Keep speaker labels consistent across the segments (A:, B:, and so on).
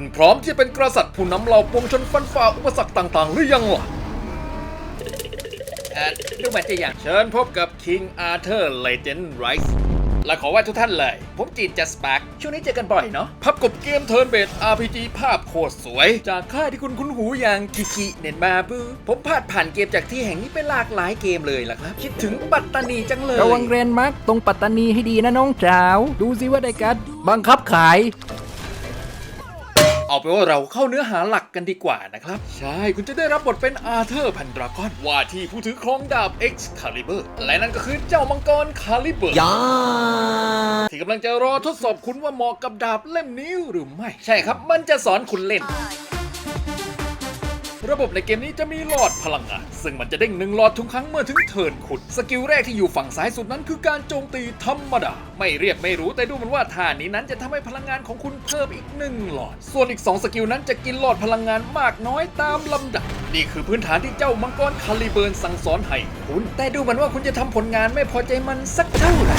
A: คุณพร้อมที่จะเป็นกษัตริย์ผู้นำเหล่าปวงชนฟันฝ่าอุปสรรคต่างๆ หรือยังล่ะเอ่อดูเหมือนจะอย่างเชิญพบกับ King Arthur Legend Rise และขอไหว่าทุกท่านเลย ผมจีนจัสปาร์คช่วงนี้เจอกันบ่อยเนาะ พับกบเกมเทิร์นเบส RPG ภาพโคตรสวย จากค่ายที่คุณคุ้นหูอย่างคิคิเน็ตมาบูผมพาดผ่านเกมจากที่แห่งนี้ไปหลากหลายเกมเลยล่ะครับ คิดถึงปัตตานีจังเลย
B: ระวังเรนมาร์กตรงปัตตานีให้ดีนะน้องจ๋าว ดูสิว่าได้กัดบังคับขาย
A: เอาเป็นว่าเราเข้าเนื้อหาหลักกันดีกว่านะครับ ใช่ คุณจะได้รับบทเป็นอาเธอร์พันดรากอนว่าที่ผู้ถือครองดาบ Excalibur และนั่นก็คือเจ้ามังกรคาลิเบอร์ที่กำลังจะรอทดสอบคุณว่าเหมาะกับดาบเล่มนี้หรือไม่ ใช่ครับ มันจะสอนคุณเล่น ระบบในเกมนี้จะมีหลอดพลังงานซึ่งมันจะเด้งหนึ่งหลอดทุกครั้งเมื่อถึงเทิร์นคุณสกิลแรกที่อยู่ฝั่งซ้ายสุดนั้นคือการโจมตีธรรมดา ไม่เรียกไม่รู้แต่ดูเหมันว่าท่านี้นั้นจะทำให้พลังงานของคุณเพิ่มอีกหนึ่งหลอด ส่วนอีก 2 สกิลนั้นจะกินหลอดพลังงานมากน้อยตามลำดับ นี่คือพื้นฐานที่เจ้ามังกรคาลิเบิร์นสั่งสอนให้คุณ แต่ดูเหมือนว่าคุณจะทำผลงานไม่พอใจมันสักเท่าไหร่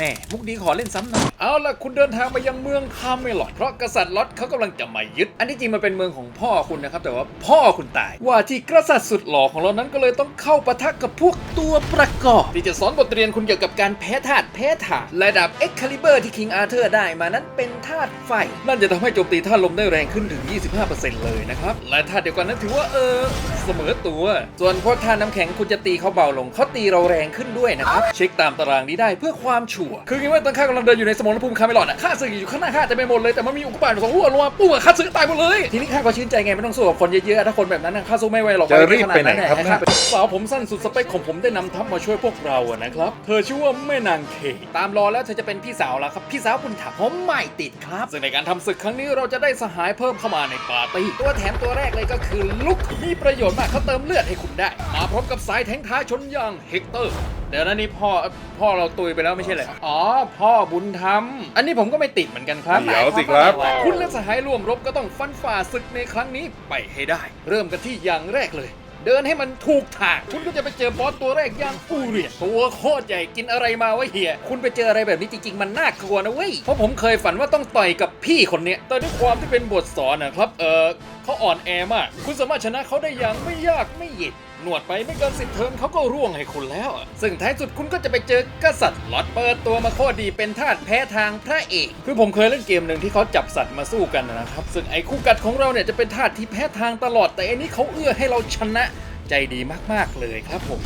A: แม่มุกดีขอเล่นซ้ำหน่อยเอาล่ะคุณเดินทางมายังเมืองคาเมลอดเพราะกษัตริย์ลอตเขากำลังจะมายึด อันที่จริงมันเป็นเมืองของพ่อคุณนะครับแต่ว่าพ่อคุณตาย ว่าที่กษัตริย์สุดหล่อของเรานั้นก็เลยต้องเข้าปะทะกับพวกตัวประกอบ ที่จะสอนบทเรียนคุณเกี่ยวกับการแพ้ธาตุแพ้ถาตุระดับเอ็กคาลิเบอร์ที่คิงอาเธอร์ได้มานั้นเป็นธาตุไฟ นั่นจะทำให้โจมตีธาตุลมได้แรงขึ้นถึง 25%เลยนะครับและธาตุเดียวกันนั้นถือว่าเออเสมอตัว ส่วนพวกธาตุน้ำแข็งคุณจะตีเขาเบาลงเขาตีเราแรงขึ้นด้วยนะครับเช็คตามตารางนี้ได้เพื่อความชัวคืองี้ว่าตอนข้ากำลังเดินอยู่ในสมรภูมิคาเมลอดอะข้าศึกอยู่ข้างหน้าข้าแต่ไม่หมดเลยแต่มันมีอุกกาบาตสองลูกลงมาปุ๊บอะข้าศึกตายหมดเลยทีนี้ข้าก็ชื่นใจไงไม่ต้องสู้กับคนเยอะๆถ้าคนแบบนั้นน่ะข้าสู้ไม่ไหวหรอก
C: จะรีบไปไหนครับ
A: ข้าเป็นสาวผมสั้นสุดสเปคของผมได้นำทัพมาช่วยพวกเราอะนะครับเธอชื่อว่าแม่นางเคตามรอแล้วเธอจะเป็นพี่สาวแล้วครับพี่สาวบุญธรรมผมไม่ติดครับซึ่งในการทำศึกครั้งนี้เราจะได้สหายเพิ่มเข้ามาในปาร์ตี้ตัวแถมตัวแรกเลยก็คือลุกมีประโยชน์มากเขาเติมเลือดให้คุณได้ มาพร้อมกับสายแทงท้าชนอย่างเฮกเตอร์ เดี๋ยวนะนี่พ่อพ่อเราตุยไปแล้วไม่ใช่เหรออ๋อ พ่อบุญธรรม อันนี้ผมก็ไม่ติดเหมือนกันครับ
C: เดี๋ยวสิครับ
A: คุณและสหายร่วมรบก็ต้องฟันฝ่าศึกในครั้งนี้ไปให้ได้ เริ่มกันที่อย่างแรกเลย เดินให้มันถูกทาง คุณก็จะไปเจอบอสตัวแรกอย่างอูเรียนตัวโคตรใหญ่กินอะไรมาวะเฮียคุณไปเจออะไรแบบนี้จริง ๆ มันน่ากลัวนะเว้ยเพราะผมเคยฝันว่าต้องต่อยกับพี่คนเนี้ยแต่ด้วยความที่เป็นบทสอนนะครับเออเขาอ่อนแอมาก คุณสามารถชนะเขาได้อย่างไม่ยากไม่เย็นห นวดไปไม่เกินสิบเทิร์นเขาก็ร่วงให้คุณแล้วอะซึ่งท้ายสุดคุณก็จะไปเจอกษัตริย์ลอตเปิดตัวมาโคตรดีเป็นทาสแพ้ทางพระเอก คือผมเคยเล่นเกมหนึ่งที่เขาจับสัตว์มาสู้กันนะครับ ซึ่งไอ้คู่กัดของเราเนี่ยจะเป็นทาสที่แพ้ทางตลอด แต่อันนี้เขาเอื้อให้เราชนะใจดีมากๆเลยครับผม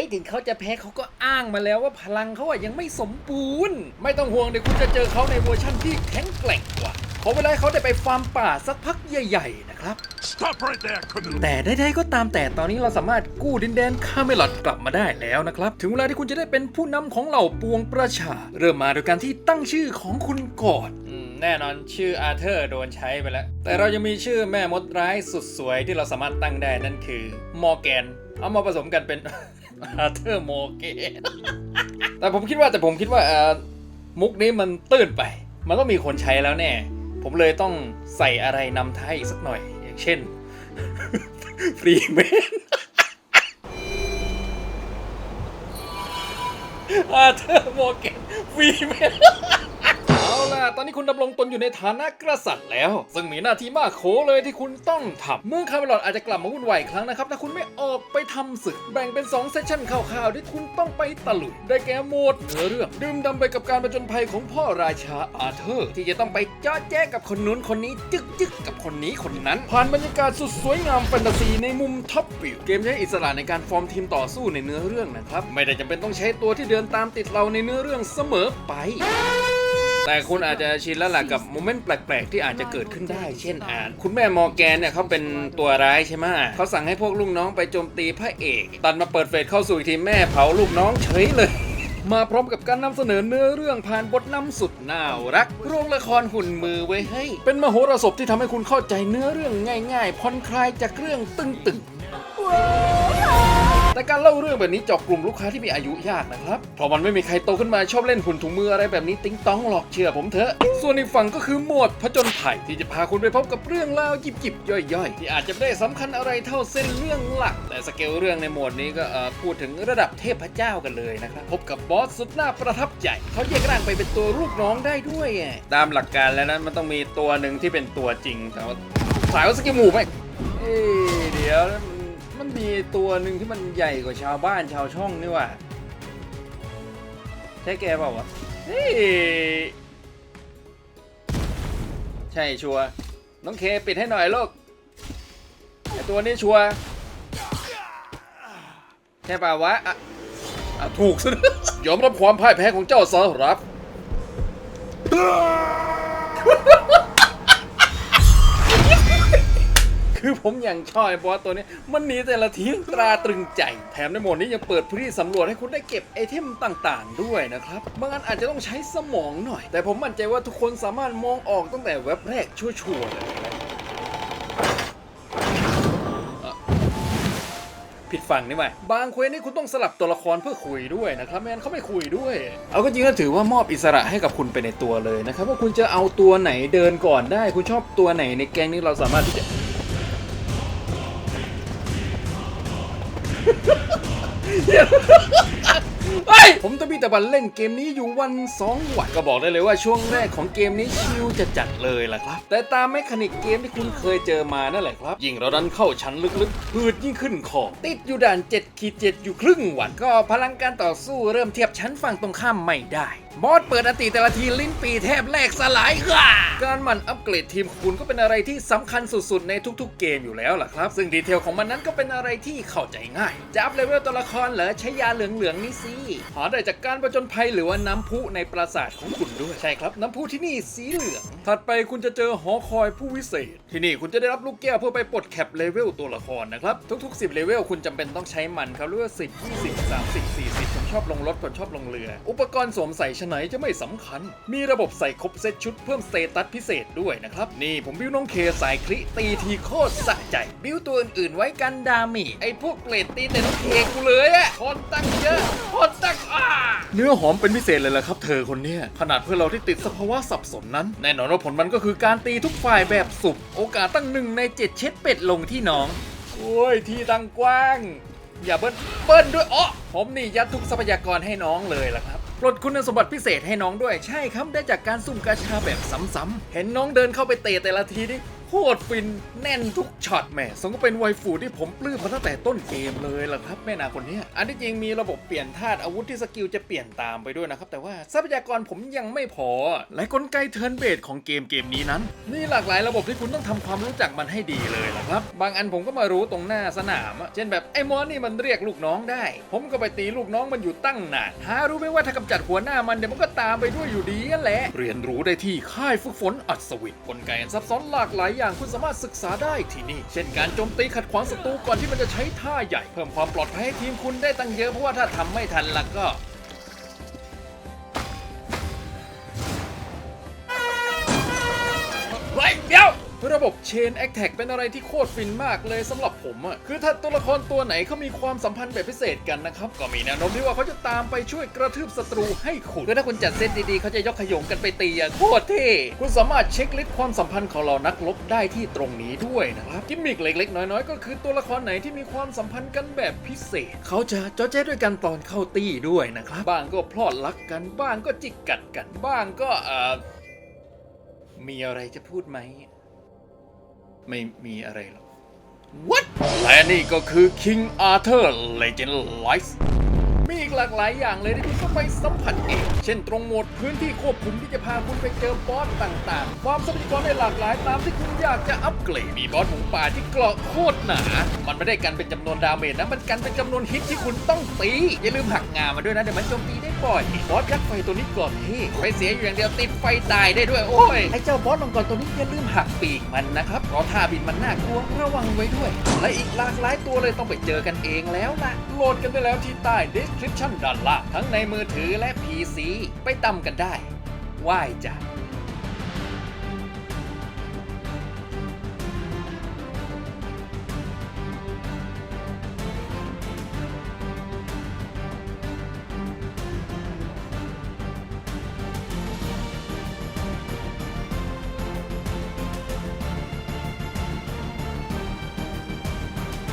A: ยถึงเขาจะแพ้เขาก็อ้างมาแล้วว่าพลังเขาอะยังไม่สมบูรณ์ ไม่ต้องห่วงเดี๋ยวคุณจะเจอเขาในเวอร์ชั่นที่แข็งแกร่งกว่าขอเวลาให้เขาได้ไปฟาร์มป่าสักพักใหญ่ๆนะครับ
C: Stop right there, criminal.
A: แต่ใดๆก็ตามแต่ตอนนี้เราสามารถกู้ดินแดนคาเมลอดกลับมาได้แล้วนะครับ ถึงเวลาที่คุณจะได้เป็นผู้นำของเหล่าปวงประชา เริ่มมาโดยการที่ตั้งชื่อของคุณก่อน อืมแน่นอนชื่ออาเธอร์โดนใช้ไปแล้ว แต่เรายังมีชื่อแม่มดร้ายสุดสวยที่เราสามารถตั้งได้นั่นคือมอร์แกน เอามาผสมกันเป็น อาเธอร์มอร์แกแต่ผมคิดว่าแต่ผมคิดว่ามุกนี้มันตื้นไป มันต้องมีคนใช้แล้วแน่ ผมเลยต้องใส่อะไรนำท้ายอีกสักหน่อย อย่างเช่น ฟรีแมนอาเธอร์โมเกนฟรีแมน ตอนนี้คุณดำรงตนอยู่ในฐานะกษัตริย์แล้ว ซึ่งมีหน้าที่มากโขเลยที่คุณต้องทำเมืองคาร์เมลอดอาจจะกลับมาวุ่นวายอีกครั้งนะครับถ้าคุณไม่ออกไปทำศึกแบ่งเป็น2เซสชั่นคร่าวๆที่คุณต้องไปตะลุยได้แก่โหมดเนื้อเรื่องดื่มดำไปกับการประจนภัยของพ่อราชาอาเธอร์ ที่จะต้องไปจ้อแจ้กับคนนู้นคนนี้จึกจึกกับคนนี้คนนั้น ผ่านบรรยากาศสุดสวยงามแฟนตาซีในมุมท็อปวิวเกมใช้อิสระในการฟอร์มทีมต่อสู้ในเนื้อเรื่องนะครับไม่ได้จำเป็นต้องใช้ตัวที่เดินตามติดเราในเนื้อเรื่องเสมอไป แต่คุณอาจจะชินแล้วล่ะกับโมเมนต์แปลกๆ ที่อาจจะเกิดขึ้นได้ เช่นอ่านคุณแม่มอร์แกนเนี่ยเขาเป็นตัวร้ายใช่ไหมเขาสั่งให้พวกลูกน้องไปโจมตีพระเอกตันมาเปิดเฟสเข้าสู่อีกทีแม่เผาลูกน้องเฉยเลย มาพร้อมกับการนำเสนอเนื้อเรื่องผ่านบทนำสุดน่ารัก โรงละครหุ่นมือไว้ให้ เป็นมโหรสพที่ทำให้คุณเข้าใจเนื้อเรื่องง่าย ๆผ่อนคลายจากเรื่องตึงๆ แต่การเล่าเรื่องแบบนี้เจาะกลุ่มลูกค้าที่มีอายุยากนะครับเพราะมันไม่มีใครโตขึ้นมาชอบเล่นหุ่นถุงมืออะไรแบบนี้ติ๊งต้องหรอกเชื่อผมเถอะส่วนอีกฝั่งก็คือหมวดผจญภัยที่จะพาคุณไปพบกับเรื่องราวยิบๆย่อยๆ ที่อาจจะไม่ได้สำคัญอะไรเท่าเส้นเรื่องหลัก แต่สเกลเรื่องในหมวดนี้ก็เอ่อพูดถึงระดับเทพเจ้ากันเลยนะครับพบกับบอสสุดน่าประทับใจเขาแยกร่างไปเป็นตัวลูกน้องได้ด้วยไงตามหลักการแล้วนะมันต้องมีตัวหนึ่งที่เป็นตัวจริงแต่ว่าสายว่าสกิลหมูไหมเอ้ยเดี๋ยว มันมีตัวหนึ่งที่มันใหญ่กว่าชาวบ้านชาวช่องนี่ว่าใช่แกเปล่าวะเฮ้ยใช่ชัวร์น้องเคปิดให้หน่อยลูกไอตัวนี้ชัวร์ใช่ป่าวะอะอะถูกซะด้วยยอมรับความพ่ายแพ้ของเจ้าซะรับ คือผมอย่างชอบไอ้บอสตัวนี้ มันหนีแต่ละทีตราตรึงใจ แถมในโหมดนี้ยังเปิดพื้นที่สำรวจให้คุณได้เก็บไอเทมต่างๆ ด้วยนะครับ บางอันอาจจะต้องใช้สมองหน่อย แต่ผมมั่นใจว่าทุกคนสามารถมองออกตั้งแต่เว็บแรกชัวร์ๆเลยผิดฝั่งนี่ไหมบางเควสนี่คุณต้องสลับตัวละครเพื่อคุยด้วยนะครับไม่งั้นเขาไม่คุยด้วย เอาก็จริงก็ถือว่ามอบอิสระให้กับคุณไปในตัวเลยนะครับว่าคุณจะเอาตัวไหนเดินก่อนได้ คุณชอบตัวไหนในแกงนี้เราสามารถที่จะ entendeu? เฮ้ยผมตะบี้ตะบันเล่นเกมนี้อยู่วันสองวันก็บอกได้เลยว่าช่วงแรกของเกมนี้ชิลจะจัดเลยล่ะครับ แต่ตามแมคานิกเกมที่คุณเคยเจอมานั่นแหละครับ ยิ่งเราดันเข้าชั้นลึกๆพืดยิ่งขึ้นคอติดอยู่ด่าน7ขีด7อยู่ครึ่งวันก็พลังการต่อสู้เริ่มเทียบชั้นฝั่งตรงข้ามไม่ได้บอสเปิดอันติแต่ละทีลิ้นปีแทบแหลกสลายค่ะ การหมันอัปเกรดทีมคุณก็เป็นอะไรที่สำคัญสุดๆ ในทุกๆเกมอยู่แล้วล่ะครับ ซึ่งดีเทลของมันนั้นก็เป็นอะไรที่เข้าใจง่ายจะอัพเลเวลตัวละครเหรอใช้ยาเหลืองๆนี่สิหาได้จากการประจนภัยหรือว่าน้ำพุในปราสาทของคุณด้วย ใช่ครับ น้ำพุที่นี่สีเหลือง ถัดไปคุณจะเจอหอคอยผู้วิเศษ ที่นี่คุณจะได้รับลูกแก้วเพื่อไปปลดแคปเลเวลตัวละครนะครับ ทุก ๆ 10เลเวลคุณจำเป็นต้องใช้มันครับเรียกว่า10 20 30 40ผมชอบลงรถผมชอบลงเรือ อุปกรณ์สวมใส่ชะไหนจะไม่สำคัญ มีระบบใส่ครบเซตชุดเพิ่มสเตตัสพิเศษด้วยนะครับ นี่ผมบิวน้องเคสายคลิตีทีโคตรสะใจ บิวตัวอื่นๆไว้กันดามิไอพวกเกรดตีแต่น้องเคกูเลยอะคนตั้งเยอะคนตั้งอ่าเนื้อหอมเป็นพิเศษเลยละครับ เธอคนเนี้ยขนาดเพื่อนเราที่ติดสภาวะสับสนนั้น แน่นอนว่าผลมันก็คือการตีทุกฝ่ายแบบสุบโอกาสตั้งหนึ่งในเจ็ดเช็ดเป็ดลงที่น้องโอ้ยที่ตั้งกว้าง อย่าเบิ้ลเบิ้ลด้วยอ๋อผมนี่ยัดทุกทรัพยากรให้น้องเลยล่ะครับปลดคุณสมบัติพิเศษให้น้องด้วยใช่ครับได้จากการซุ่มกาชาแบบซ้ำๆเห็นน้องเดินเข้าไปเตะแต่ละทีนี่ โคตรฟินแน่นทุกช็อตแหมสมก็เป็นไวฟูที่ผมปลื้มมาตั้งแต่ต้นเกมเลยล่ะครับแม่นาคนนี้อันที่จริงมีระบบเปลี่ยนธาตุอาวุธที่สกิลจะเปลี่ยนตามไปด้วยนะครับ แต่ว่าทรัพยากรผมยังไม่พอ และกลไกเทิร์นเบสของเกมเกมนี้นั้น มีหลากหลายระบบที่คุณต้องทำความรู้จักมันให้ดีเลยล่ะครับ บางอันผมก็มารู้ตรงหน้าสนาม เช่นแบบไอ้มอสนี่มันเรียกลูกน้องได้ ผมก็ไปตีลูกน้องมันอยู่ตั้งนานหารู้ไหมว่าถ้ากำจัดหัวหน้ามันเดี๋ยวมันก็ตามไปด้วยอยู่ดีนั่นแหละ เรียนรู้ได้ที่ค่ายฝึกฝนอัศวินกลไกอันซับซ้อนหลากหลายอย่างคุณสามารถศึกษาได้ที่นี่ เช่นการโจมตีขัดขวางศัตรูก่อนที่มันจะใช้ท่าใหญ่ เพิ่มความปลอดภัยให้ทีมคุณได้ตั้งเยอะเพราะว่าถ้าทำไม่ทันล่ะก็เฮ้ยเดี๋ยว ระบบ Chain Attack เป็นอะไรที่โคตรฟินมากเลยสำหรับผมอะคือถ้าตัวละครตัวไหนเขามีความสัมพันธ์แบบพิเศษกันนะครับ ก็มีแนวโน้มที่ว่าเขาจะตามไปช่วยกระทืบศัตรูให้คุณคือถ้าคุณจัดเซตดีๆเขาจะยกขยงกันไปตีอย่างโคตรเท่คุณสามารถเช็คลิสต์ความสัมพันธ์ของเรานักรบได้ที่ตรงนี้ด้วยนะครับกิมมิกเล็กๆ น้อยๆ ก็คือตัวละครไหนที่มีความสัมพันธ์กันแบบพิเศษ เขาจะจอแจ้ด้วยกันตอนเข้าตีด้วยนะครับบ้างก็พลอดรักกันบ้างก็จิกกัดกันบ้างก็เอ่อมีอะไรจะพูดไหม ไม่มีอะไรหรอก What และนี่ก็คือ King Arthur Legend Lies มีอีกหลากหลายอย่างเลยที่คุณต้องไปสัมผัสเอง เช่นตรงโหมดพื้นที่ควบคุมที่จะพาคุณไปเจอบอสต่างๆ ความทรัพยากรได้หลากหลายตามที่คุณอยากจะอัปเกรด มีบอสหมูป่าที่เกราะโคตรหนา มันไม่ได้กันเป็นจำนวนดาเมจนะ มันกันเป็นจำนวนฮิตที่คุณต้องตี อย่าลืมหักงามาด้วยนะ เดี๋ยวมันโจมตีได้บ่อยบอสยักษ์ไฟตัวนี้ก่อนเท่ไปเสียอยู่อย่างเดียวติดไฟตายได้ด้วยโอ้ยไอ้เจ้าบอสมังกรตัวนี้อย่าลืมหักปีกมันนะครับเพราะท่าบินมันน่ากลัวระวังไว้ด้วย และอีกหลากหลายตัวเลยต้องไปเจอกันเองแล้วล่ะโหลดกันได้แล้วที่ใต้ description ด้านล่างทั้งในมือถือและ PC ไปตำกันได้ไหว้จ้ะ